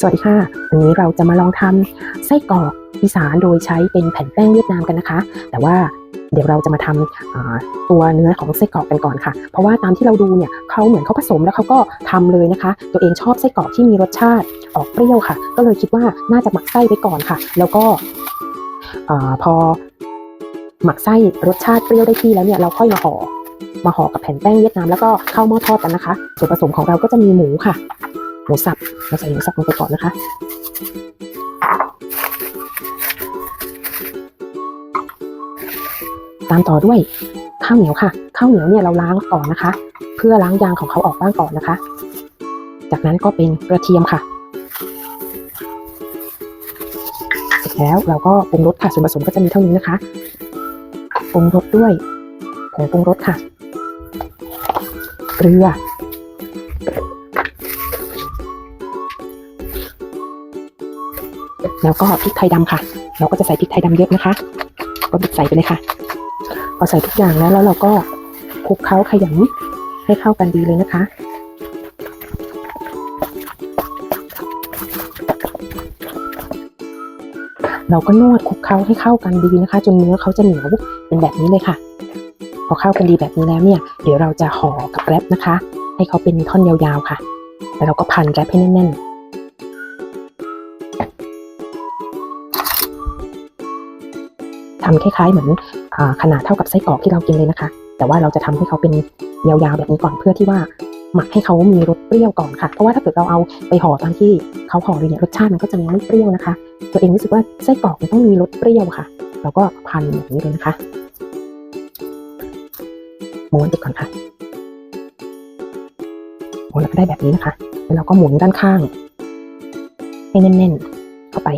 สวัสดีค่ะ วันนี้เราจะมาลองทำไส้กรอกอีสานโดยใช้เป็นแผ่นแป้งเวียดนามกันนะคะ แต่ว่าเดี๋ยวเราจะมาทำอ่าตัวเนื้อของไส้กรอกกันก่อนค่ะ เพราะว่าตามที่เราดูเนี่ยเขาเหมือนเขาผสมแล้วเขาก็ทำเลยนะคะ ตัวเองชอบไส้กรอกที่มีรสชาติออกเปรี้ยวค่ะ ก็เลยคิดว่าน่าจะหมักไส้ไปก่อนค่ะ แล้วก็อพอหมักไส้รสชาติเปรี้ยวได้ที่แล้วเนี่ยเราค่อยมาห่อมาห่อกับแผ่นแป้งเวียดนามแล้วก็เข้าหม้อทอดกันนะคะ ส่วนผสมของเราก็จะมีหมูค่ะ หมูสับเราใส่หมูสับลงไปก่อนนะคะตามต่อด้วยข้าวเหนียวค่ะ ข้าวเหนียวเนี่ยเราล้างก่อนนะคะ เพื่อล้างยางของเขาออกบ้างก่อนนะคะ จากนั้นก็เป็นกระเทียมค่ะเสร็จแล้วเราก็ปรุงรสค่ะส่วนผสมก็จะมีเท่านี้นะคะปรุงรสด้วยผงปรุงรสค่ะ เกลือ แล้วก็พริกไทยดำค่ะ เราก็จะใส่พริกไทยดำเยอะนะคะ ก็บิดใส่ไปเลยค่ะพอใส่ทุกอย่างแล้วแล้วเราก็คลุกเคล้าขยำให้เข้ากันดีเลยนะคะเราก็นวดคลุกเคล้าให้เข้ากันดีนะคะ จนเนื้อเขาจะเหนียวเป็นแบบนี้เลยค่ะ พอเข้ากันดีแบบนี้แล้วเนี่ย เดี๋ยวเราจะห่อกับแรปนะคะ ให้เขาเป็นท่อนยาวๆค่ะ แล้วเราก็พันแรปให้แน่นๆ ทำคล้ายๆเหมือนอขนาดเท่ากับไส้กรอกที่เรากินเลยนะคะ แต่ว่าเราจะทำให้เขาเป็นยาวๆแบบนี้ก่อนเพื่อที่ว่าหมักให้เขามีรสเปรี้ยวก่อนค่ะ เพราะว่าถ้าเกิดเราเอาไปห่อตามที่เขาห่อเลยเนี่ยรสชาติมันก็จะยังไม่เปรี้ยวนะคะ ตัวเองรู้สึกว่าไส้กรอกมันต้องมีรสเปรี้ยวค่ะ เราก็พันแบบนี้เลยนะคะม้วนไปก่อนค่ะม้วนแล้วก็ได้แบบนี้นะคะ แล้วเราก็หมุนด้านข้างให้แน่นๆเข้าไป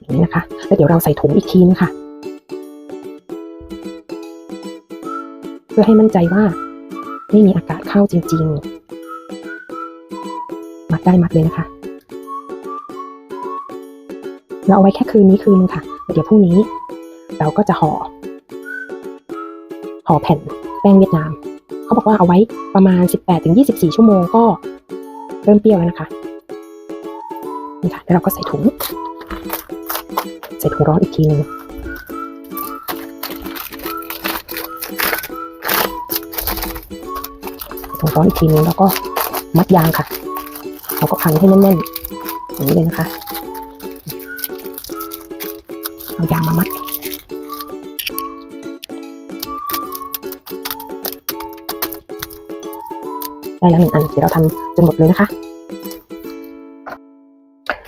อย่างนี้นะคะ แล้วเดี๋ยวเราใส่ถุงอีกทีนึงค่ะ พื่อให้มั่นใจว่า ไม่มีอากาศเข้าจริง ๆ มัดได้มัดเลยนะคะ เราเอาไว้แค่คืนนี้คืนนึงค่ะ เดี๋ยวพรุ่งนี้ เราก็จะห่อ ห่อแผ่นแป้งเวียดนาม เขาบอกว่าเอาไว้ประมาณ 18-24 ชั่วโมงก็เริ่มเปรี้ยวแล้วนะคะ นี่ค่ะ แล้วเราก็ใส่ถุง ใส่ถุงร้อนอีกทีนึง ถุงร้อนอีกทีนึงแล้วก็มัดยางค่ะเราก็พันให้แน่นๆอย่างนี้เลยนะคะเอายางมามัดได้แล้วหนึ่งอันเดี๋ยวเราทำจนหมดเลยนะคะ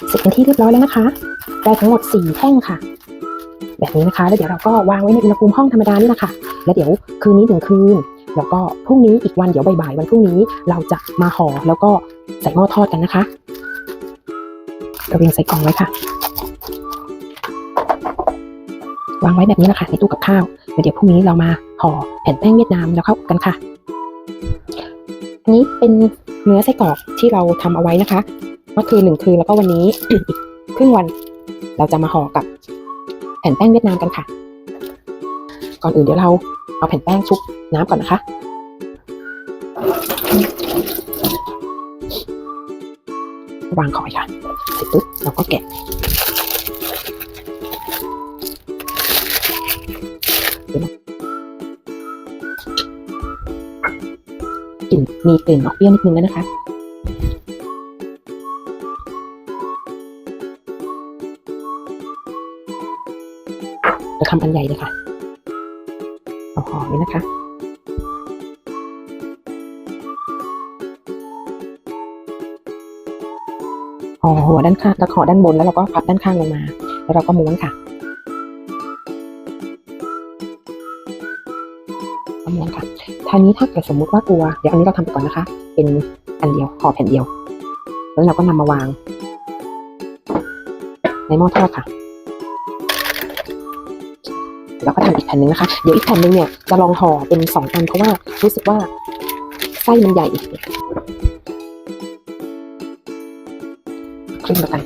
เสร็จเป็นที่เรียบร้อยแล้วนะคะ ได้ทั้งหมดสี่แท่งค่ะ แบบนี้นะคะ แล้วเดี๋ยวเราก็วางไว้ในอุณหภูมิห้องธรรมดานี่แหละค่ะ แล้วเดี๋ยวคืนนี้หนึ่งคืน แล้วก็พรุ่งนี้อีกวันเดี๋ยวบ่ายๆวันพรุ่งนี้เราจะมาห่อแล้วก็ใส่หม้อทอดกันนะคะเราเรียงใส่กล่องไว้ค่ะ วางไว้แบบนี้แหละค่ะในตู้กับข้าวแล้วเดี๋ยวพรุ่งนี้เรามาห่อแผ่นแป้งเวียดนามแล้วเข้ากันค่ะ อันนี้เป็นเนื้อไส้กรอกที่เราทำเอาไว้นะคะเมื่อคืนหนึ่งคืนแล้วก็วันนี้อีกครึ่งวัน เราจะมาห่อกับแผ่นแป้งเวียดนามกันค่ะ ก่อนอื่นเดี๋ยวเราเอาแผ่นแป้งชุบน้ำก่อนนะคะ วางคอยค่ะ เสร็จปุ๊บเราก็แกะกลิ่นมีกลิ่นออกเปรี้ยวนิดนึงแล้วนะคะจะทำอันใหญ่เลยค่ะ อาห่อนี้นะคะห่อหัวด้านข้างแล้วห่อด้านบนแล้วเราก็พับด้านข้างลงมา แล้วเราก็ม้วนค่ะม้วนค่ะทีนี้ถ้าเกิดสมมุติว่ากลัวเดี๋ยวอันนี้เราทำไปก่อนนะคะ เป็นอันเดียวห่อแผ่นเดียว แล้วเราก็นำมาวาง ในหม้อทอดค่ะ แล้วก็ทำอีกแผ่นหนึ่งนะคะ เดี๋ยวอีกแผ่นหนึ่งเนี่ยจะลองห่อเป็นสองอันเพราะว่ารู้สึกว่าไส้มันใหญ่ครึ่งแล้วกัน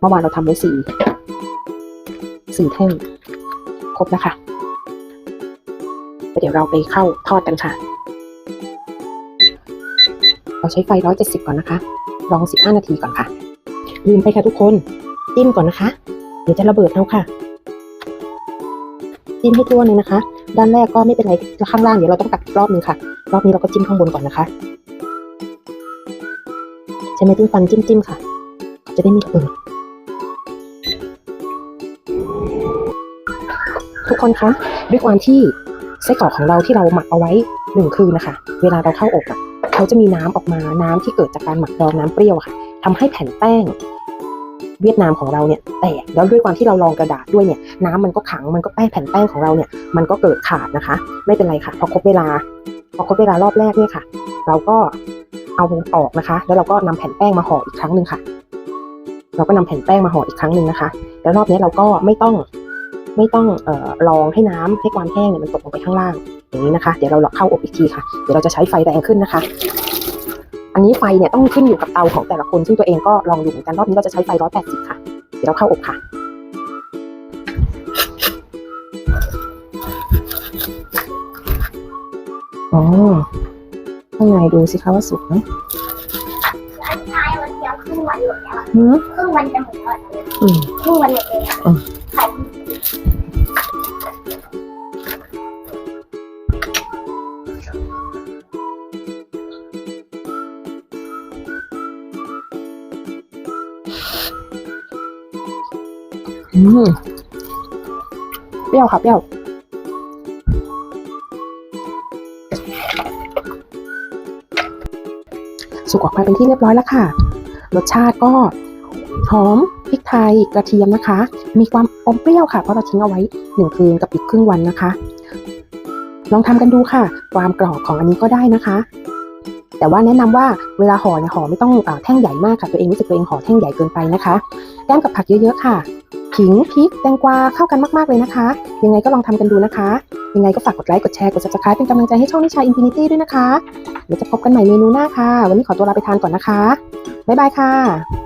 เมื่อวานเราทำไว้สี่สี่แท่งครบแล้วค่ะเดี๋ยวเราไปเข้าทอดกันค่ะ เราใช้ไฟ 170 ก่อนนะคะ ลอง 15 นาทีก่อนค่ะ ลืมไปค่ะทุกคน จิ้มก่อนนะคะ เดี๋ยวจะระเบิดเอาค่ะ จิ้มให้ทั่วเลยนะคะ ด้านแรกก็ไม่เป็นไร ข้างล่างเดี๋ยวเราต้องตัดอีกรอบนึงค่ะ รอบนี้เราก็จิ้มข้างบนก่อนนะคะ ใช้ไม้จิ้มฟันจิ้มจิ้มๆค่ะ จะได้ไม่ระเบิด ทุกคนคะด้วยความที่ไส้กรอกของเราที่เราหมักเอาไว้หนึ่งคืนนะคะ เวลาเราเข้าอบอะเขาจะมีน้ำออกมาน้ำที่เกิดจากการหมักดองน้ำเปรี้ยวะค่ะทำให้แผ่นแป้ง เวียดนามของเราเนี่ยแตกแล้วด้วยความที่เรารองกระดาษด้วยเนี่ย น้ำมันก็ขังมันก็แป้งแผ่นแป้งของเราเนี่ย มันก็เกิดขาดนะคะ ไม่เป็นไรค่ะพอครบเวลาพอครบเวลารอบแรกเนี่ยค่ะ เราก็เอาออกนะคะ แล้วเราก็นำแผ่นแป้งมาห่ออีกครั้งหนึ่งค่ะ เราก็นำแผ่นแป้งมาห่ออีกครั้งหนึ่งนะคะ แล้วรอบนี้เราก็ไม่ต้อง ไม่ต้องเอ่อรองให้น้ำให้ความแห้งเนี่ยมันตกลงไปข้างล่างอย่างนี้นะคะ เดี๋ยวเราเข้าอบอีกทีค่ะ เดี๋ยวเราจะใช้ไฟแรงขึ้นนะคะ อันนี้ไฟเนี่ยต้องขึ้นอยู่กับเตาของแต่ละคน ซึ่งตัวเองก็ลองดูเหมือนกันรอบนี้เราจะใช้ไฟ180ค่ะ เดี๋ยวเราเข้าอบค่ะอ๋อข้างในดูสิคะว่าสุกไหมใช่วันเดียวครึ่งวันหมดแล้วอะหืมครึ่งวันจะหมดแล้วอะอืมครึ่งวันหมดเลย อืมเปรี้ยวค่ะเปรี้ยวสุกออกมาเป็นที่เรียบร้อยแล้วค่ะ รสชาติก็หอมพริกไทยกระเทียมนะคะ มีความอมเปรี้ยวค่ะเพราะเราทิ้งเอาไว้หนึ่งคืนกับอีกครึ่งวันนะคะ ลองทำกันดูค่ะ ความกรอบของอันนี้ก็ได้นะคะ แต่ว่าแนะนำว่าเวลาห่อเนี่ยห่อไม่ต้องอแท่งใหญ่มากค่ะตัวเองรู้สึกตัวเองห่อแท่งใหญ่เกินไปนะคะแก้มกับผักเยอะๆค่ะขิงพริกแตงกวาเข้ากันมากๆเลยนะคะ ยังไงก็ลองทำกันดูนะคะ ยังไงก็ฝากกดไลค์กดแชร์กด subscribe เป็นกำลังใจให้ช่องนิชาอินฟินิตี้ด้วยนะคะเดี๋ยวจะพบกันใหม่เมนูหน้าค่ะ วันนี้ขอตัวลาไปทานก่อนนะคะบ๊ายบายค่ะ